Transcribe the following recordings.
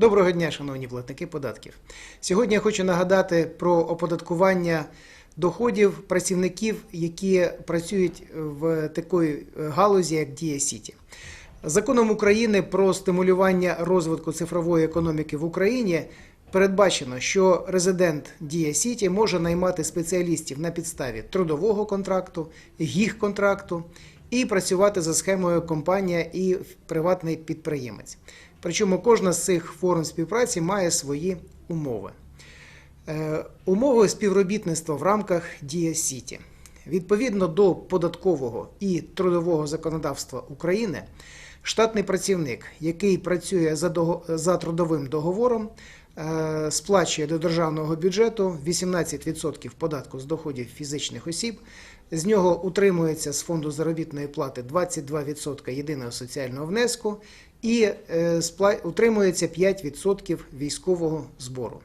Доброго дня, шановні платники податків. Сьогодні я хочу нагадати про оподаткування доходів працівників, які працюють в такої галузі, як Дія Сіті. Законом України про стимулювання розвитку цифрової економіки в Україні передбачено, що резидент Дія Сіті може наймати спеціалістів на підставі трудового контракту, гіг-контракту і працювати за схемою компанія і приватний підприємець. Причому кожна з цих форм співпраці має свої умови. Е, Умови співробітництва в рамках Дія Сіті. Відповідно до податкового і трудового законодавства України, штатний працівник, який працює за, трудовим договором, е, сплачує до державного бюджету 18% податку з доходів фізичних осіб. З нього утримується з фонду заробітної плати 22% єдиного соціального внеску і е, утримується 5% військового збору.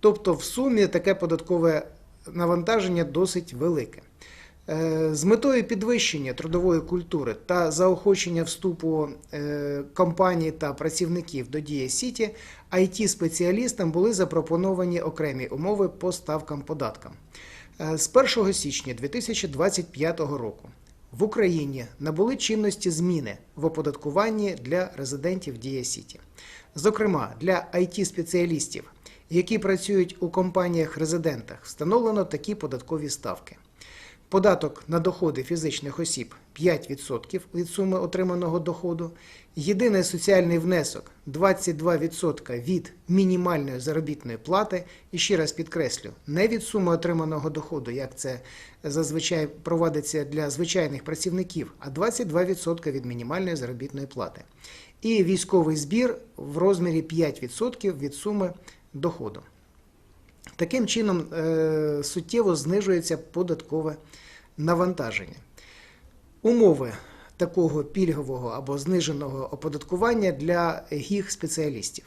Тобто, в сумі таке податкове навантаження досить велике. Е, З метою підвищення трудової культури та заохочення вступу е, компаній та працівників до Дія Сіті, it спеціалістам були запропоновані окремі умови по ставкам податкам. З 1 січня 2025 року в Україні набули чинності зміни в оподаткуванні для резидентів Дія Сіті. Зокрема, для it спеціалістів які працюють у компаніях-резидентах, встановлено такі податкові ставки. Податок на доходи фізичних осіб 5% від суми отриманого доходу, єдиний соціальний внесок 22% від мінімальної заробітної плати, і ще раз підкреслю, не від суми отриманого доходу, як це зазвичай проводиться для звичайних працівників, а 22% від мінімальної заробітної плати. І військовий збір в розмірі 5% від суми доходу. Таким чином е, суттєво знижується податкове навантаження. Умови такого пільгового або зниженого оподаткування для гіг спеціалістів.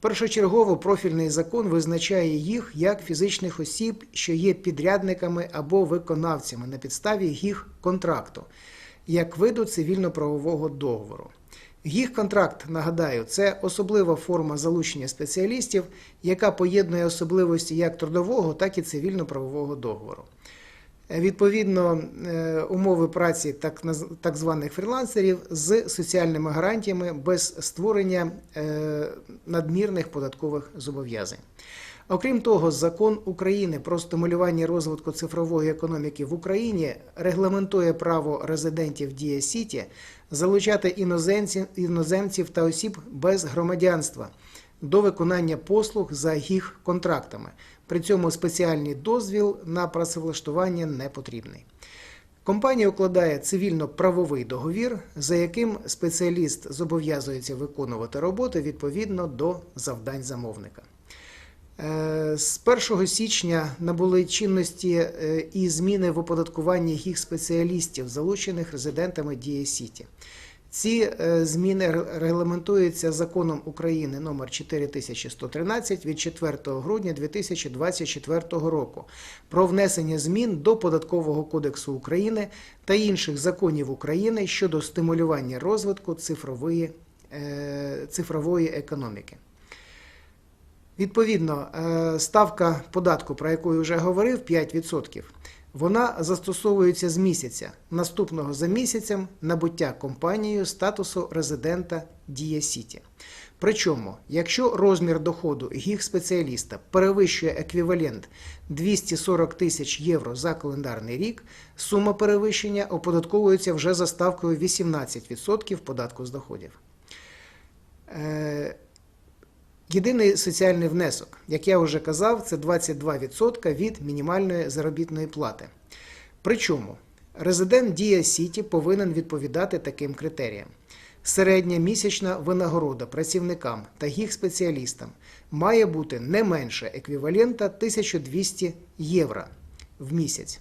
Першочергово профільний закон визначає їх як фізичних осіб, що є підрядниками або виконавцями на підставі гіг контракту, як виду цивільно-правового договору. Гіг-контракт, нагадаю, це особлива форма залучення спеціалістів, яка поєднує особливості як трудового, так і цивільно-правового договору. Е, Відповідно, е, умови праці так, так званих фрілансерів з соціальними гарантіями без створення е, надмірних податкових зобов'язань. Окрім того, закон України про стимулювання розвитку цифрової економіки в Україні регламентує право резидентів Дія Сіті залучати іноземців, іноземців та осіб без громадянства до виконання послуг за їх контрактами. При цьому спеціальний дозвіл на працевлаштування не потрібний. Компанія укладає цивільно-правовий договір, за яким спеціаліст зобов'язується виконувати роботи відповідно до завдань замовника. Е, З 1 січня набули чинності е, і зміни в оподаткуванні їх спеціалістів, залучених резидентами Дія Сіті. Ці е, зміни регламентуються законом України номер 4113 від 4 грудня 2024 року про внесення змін до Податкового кодексу України та інших законів України щодо стимулювання розвитку цифрової, цифрової економіки. Відповідно, е, ставка податку, про яку я вже говорив, 5%, вона застосовується з місяця наступного за місяцем набуття компанією статусу резидента Дія Сіті. Причому, якщо розмір доходу гіг-спеціаліста перевищує еквівалент 240 тисяч євро за календарний рік, сума перевищення оподатковується вже за ставкою 18% податку з доходів. Єдиний соціальний внесок, як я вже казав, це 22% від мінімальної заробітної плати. Причому резидент Дія Сіті повинен відповідати таким критеріям. Середня місячна винагорода працівникам та їх спеціалістам має бути не менше еквівалента 1200 євро в місяць.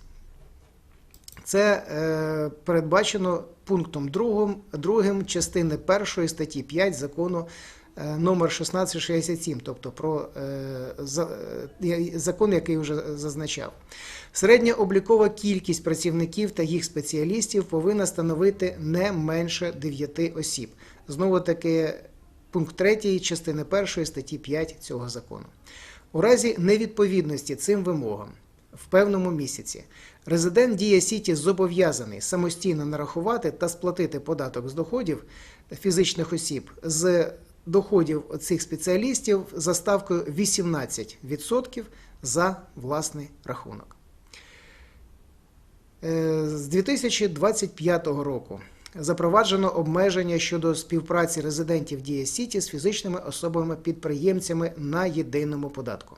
Це е, передбачено пунктом 2, 2 частини 1 статті 5 закону номер 1667, тобто про е, е, закон, який вже зазначав. Середня облікова кількість працівників та їх спеціалістів повинна становити не менше 9 осіб. Знову таки пункт 3 частини 1 статті 5 цього закону. У разі невідповідності цим вимогам в певному місяці резидент Дія Сіті зобов'язаний самостійно нарахувати та сплатити податок з доходів фізичних осіб з доходів цих спеціалістів за ставкою 18% за власний рахунок. Е, З 2025 року запроваджено обмеження щодо співпраці резидентів Дія Сіті з фізичними особами-підприємцями на єдиному податку.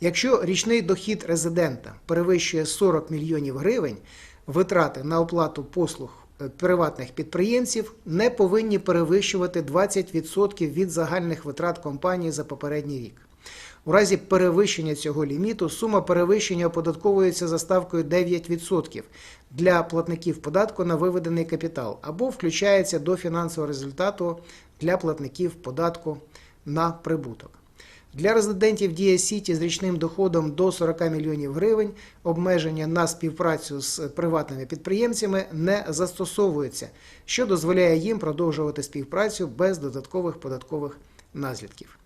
Якщо річний дохід резидента перевищує 40 мільйонів гривень, витрати на оплату послуг приватних підприємців не повинні перевищувати 20% від загальних витрат компанії за попередній рік. У разі перевищення цього ліміту сума перевищення оподатковується за ставкою 9% для платників податку на виведений капітал або включається до фінансового результату для платників податку на прибуток. Для резидентів Дія Сіті з річним доходом до 40 мільйонів гривень обмеження на співпрацю з приватними підприємцями не застосовується, що дозволяє їм продовжувати співпрацю без додаткових податкових наслідків.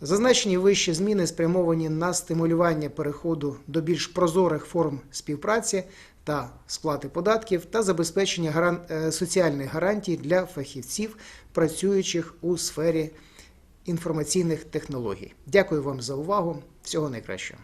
Зазначені вищі зміни спрямовані на стимулювання переходу до більш прозорих форм співпраці та сплати податків та забезпечення е, соціальних гарантій для фахівців, працюючих у сфері інформаційних технологій. Дякую вам за увагу. Всього найкращого.